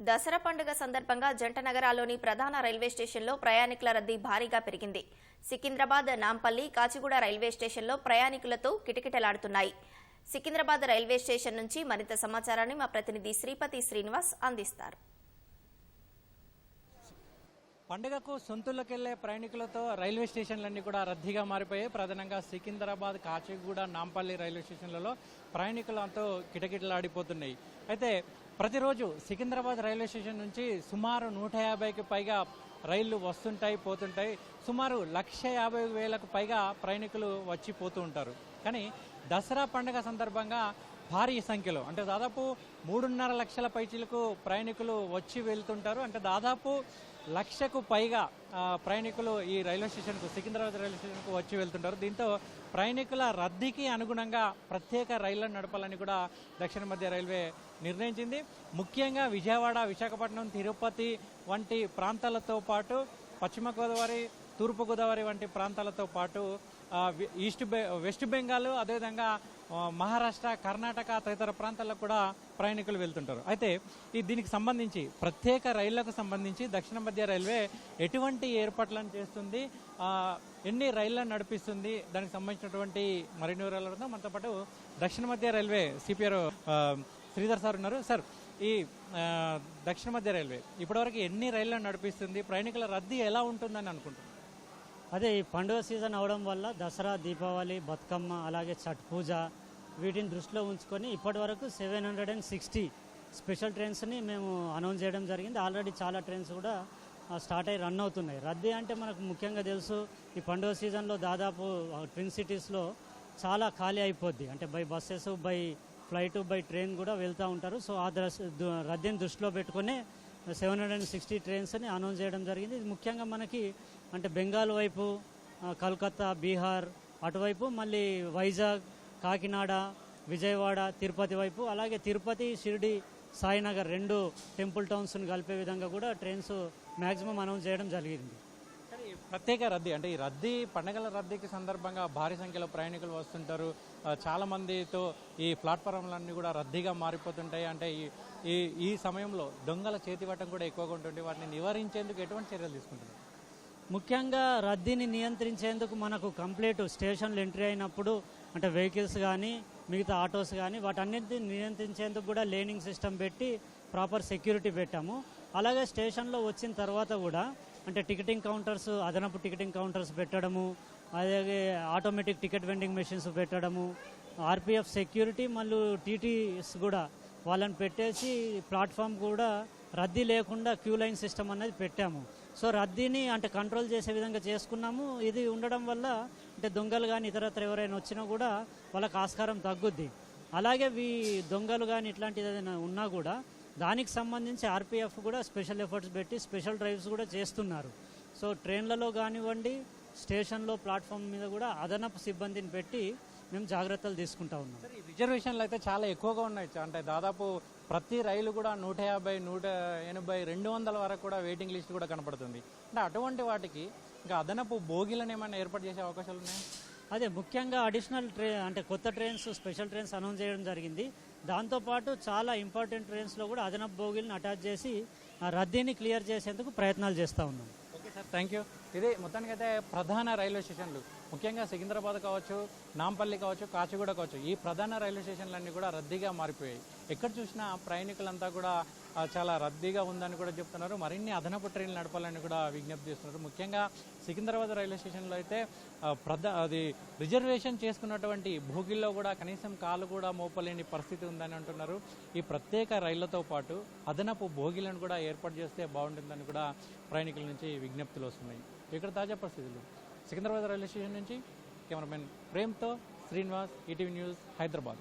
దసరా పండుగ సందర్భంగా జంట నగరాల్లోని ప్రధాన రైల్వే స్టేషన్లో ప్రయాణికుల రద్దీ భారీగా పెరిగింది. సికింద్రాబాద్ నాంపల్లి కాచిగూడ రైల్వే స్టేషన్లో ప్రయాణికులతో కిటకిటలాడుతున్నాయి. సికింద్రాబాద్ రైల్వే స్టేషన్ నుంచి మరింత సమాచారాన్ని మా ప్రతినిధి శ్రీపతి శ్రీనివాస్ అందిస్తారు. పండుగకు సొంతులకెళ్ళే ప్రయాణికులతో రైల్వే స్టేషన్లన్నీ కూడా రద్దీగా మారిపోయాయి. ప్రధానంగా సికింద్రాబాద్ కాచిగూడ నాంపల్లి రైల్వే స్టేషన్లలో ప్రయాణికులతో కిటకిటలాడిపోతున్నాయి. అయితే ప్రతిరోజు సికింద్రాబాద్ రైల్వే స్టేషన్ నుంచి సుమారు నూట యాభైకి పైగా రైళ్ళు వస్తుంటాయి పోతుంటాయి. సుమారు లక్ష యాభై వేలకు పైగా ప్రయాణికులు వచ్చి పోతూ ఉంటారు. కానీ దసరా పండుగ సందర్భంగా భారీ సంఖ్యలో అంటే దాదాపు మూడున్నర లక్షల పైచీలకు ప్రయాణికులు వచ్చి వెళ్తుంటారు. అంటే దాదాపు లక్షకు పైగా ప్రయాణికులు ఈ రైల్వే స్టేషన్కు సికింద్రాబాద్ రైల్వే స్టేషన్కు వచ్చి వెళ్తుంటారు. దీంతో ప్రయాణికుల రద్దీకి అనుగుణంగా ప్రత్యేక రైళ్ళను నడపాలని కూడా దక్షిణ మధ్య రైల్వే నిర్ణయించింది. ముఖ్యంగా విజయవాడ విశాఖపట్నం తిరుపతి వంటి ప్రాంతాలతో పాటు పశ్చిమ గోదావరి తూర్పుగోదావరి వంటి ప్రాంతాలతో పాటు ఈస్ట్ బె వెస్ట్ బెంగాల్ అదేవిధంగా మహారాష్ట్ర కర్ణాటక తదితర ప్రాంతాలకు కూడా ప్రయాణికులు వెళ్తుంటారు. అయితే ఈ దీనికి సంబంధించి ప్రత్యేక రైళ్ళకు సంబంధించి దక్షిణ మధ్య రైల్వే ఎటువంటి ఏర్పాట్లను చేస్తుంది ఎన్ని రైళ్ళను నడిపిస్తుంది దానికి సంబంధించినటువంటి మరిన్ని వివరాలు మనతో పాటు దక్షిణ మధ్య రైల్వే సిపిఆర్ శ్రీధర్ సార్ ఉన్నారు. సార్ ఈ దక్షిణ మధ్య రైల్వే ఇప్పటివరకు ఎన్ని రైళ్ళను నడిపిస్తుంది ప్రయాణికుల రద్దీ ఎలా ఉంటుందని అనుకుంటున్నారు? అదే ఈ పండుగ సీజన్ అవడం వల్ల దసరా దీపావళి బతుకమ్మ అలాగే ఛట్ పూజ వీటిని దృష్టిలో ఉంచుకొని ఇప్పటి వరకు seven hundred and sixty special ట్రైన్స్ని మేము అనౌన్స్ చేయడం జరిగింది. ఆల్రెడీ చాలా ట్రైన్స్ కూడా స్టార్ట్ అయ్యి రన్ అవుతున్నాయి. రద్దీ అంటే మనకు ముఖ్యంగా తెలుసు ఈ పండుగ సీజన్లో దాదాపు ట్విన్ సిటీస్లో చాలా ఖాళీ అయిపోద్ది. అంటే by buses by flight by train కూడా వెళ్తూ ఉంటారు. సో ఆ రద్దీని దృష్టిలో పెట్టుకుని సెవెన్ హండ్రెడ్ అండ్ సిక్స్టీ ట్రైన్స్ని అనౌన్స్ చేయడం జరిగింది. ఇది ముఖ్యంగా మనకి అంటే బెంగాల్ వైపు కల్కత్తా కలకత్తా బీహార్ అటువైపు మళ్ళీ వైజాగ్ కాకినాడ విజయవాడ తిరుపతి వైపు అలాగే తిరుపతి షిరిడి సాయినగర్ రెండు టెంపుల్ టౌన్స్ను కలిపే విధంగా కూడా ట్రైన్స్ మ్యాక్సిమం అనౌన్స్ చేయడం జరిగింది. కానీ ప్రత్యేక రద్దీ అంటే ఈ రద్దీ పండగల రద్దీకి సందర్భంగా భారీ సంఖ్యలో ప్రయాణికులు వస్తుంటారు. చాలామందితో చాలా మందితో ఈ ప్లాట్ఫారంలన్నీ కూడా రద్దీగా మారిపోతుంటాయి. అంటే ఈ ఈ ఈ సమయంలో దొంగల చేతివటం కూడా ఎక్కువగా ఉంటుంది వాటిని నివారించేందుకు ఎటువంటి చర్యలు తీసుకుంటున్నారు? ముఖ్యంగా రద్దీని నియంత్రించేందుకు మనకు కంప్లీట్ స్టేషన్లు ఎంట్రీ అయినప్పుడు అంటే వెహికల్స్ కానీ మిగతా ఆటోస్ కానీ వాటన్నిటిని నియంత్రించేందుకు కూడా లేనింగ్ సిస్టమ్ పెట్టి ప్రాపర్ సెక్యూరిటీ పెట్టాము. అలాగే స్టేషన్లో వచ్చిన తర్వాత కూడా అంటే టికెటింగ్ కౌంటర్స్ అదనపు టికెటింగ్ కౌంటర్స్ పెట్టడము అలాగే ఆటోమేటిక్ టికెట్ వెండింగ్ మెషిన్స్ పెట్టడము ఆర్పిఎఫ్ సెక్యూరిటీ మళ్ళీ టీటీస్ కూడా వాళ్ళని పెట్టేసి ప్లాట్ఫామ్ కూడా రద్దీ లేకుండా క్యూ లైన్ సిస్టమ్ అనేది పెట్టాము. సో రద్దీని అంటే కంట్రోల్ చేసే విధంగా చేసుకున్నాము. ఇది ఉండడం వల్ల అంటే దొంగలు కానీ ఇతరత్ర ఎవరైనా వచ్చినా కూడా వాళ్ళకి ఆస్కారం తగ్గుద్ది. అలాగే వీ దొంగలు కానీ ఇట్లాంటిది ఏదైనా ఉన్నా కూడా దానికి సంబంధించి ఆర్పిఎఫ్ కూడా స్పెషల్ ఎఫర్ట్స్ పెట్టి స్పెషల్ డ్రైవ్స్ కూడా చేస్తున్నారు. సో ట్రైన్లలో కానివ్వండి స్టేషన్లో ప్లాట్ఫామ్ మీద కూడా అదనపు సిబ్బందిని పెట్టి మేము జాగ్రత్తలు తీసుకుంటా ఉన్నాం. రిజర్వేషన్లు అయితే చాలా ఎక్కువగా ఉన్నాయి అంటే దాదాపు ప్రతి రైలు కూడా నూట యాభై నూట ఎనభై రెండు వందల వరకు కూడా వెయిటింగ్ లిస్ట్ కూడా కనపడుతుంది. అంటే అటువంటి వాటికి ఇంకా అదనపు బోగీలను ఏమైనా ఏర్పాటు చేసే అవకాశాలు ఉన్నాయి? అదే ముఖ్యంగా అడిషనల్ ట్రై అంటే కొత్త ట్రైన్స్ స్పెషల్ ట్రైన్స్ అనౌన్స్ చేయడం జరిగింది. దాంతోపాటు చాలా ఇంపార్టెంట్ ట్రైన్స్లో కూడా అదనపు బోగీలను అటాచ్ చేసి ఆ రద్దీని క్లియర్ చేసేందుకు ప్రయత్నాలు చేస్తూ ఉన్నాం. సార్ థ్యాంక్ యూ ఇది మొత్తానికైతే ప్రధాన రైల్వే స్టేషన్లు. ముఖ్యంగా సికింద్రాబాద్ కావచ్చు నాంపల్లి కావచ్చు కాచిగూడ కావచ్చు ఈ ప్రధాన రైల్వే స్టేషన్లన్నీ కూడా రద్దీగా మారిపోయాయి. ఎక్కడ చూసినా ప్రయాణికులంతా కూడా చాలా రద్దీగా ఉందని కూడా చెప్తున్నారు. మరిన్ని అదనపు ట్రైన్లు నడపాలని కూడా విజ్ఞప్తి చేస్తున్నారు. ముఖ్యంగా సికింద్రాబాద్ రైల్వే స్టేషన్లో అయితే ప్రధా అది రిజర్వేషన్ చేసుకున్నటువంటి భోగిల్లో కూడా కనీసం కాలు కూడా మోపలేని పరిస్థితి ఉందని అంటున్నారు. ఈ ప్రత్యేక రైళ్ళతో పాటు అదనపు భోగిలను కూడా ఏర్పాటు చేస్తే బాగుంటుందని కూడా ప్రయాణికుల నుంచి విజ్ఞప్తులు వస్తున్నాయి. ఇక్కడ తాజా పరిస్థితులు. సికింద్రాబాద్ రైల్వే స్టేషన్ నుంచి కెమెరామెన్ ప్రేమ్తో శ్రీనివాస్ ఈటీవీ న్యూస్ హైదరాబాద్.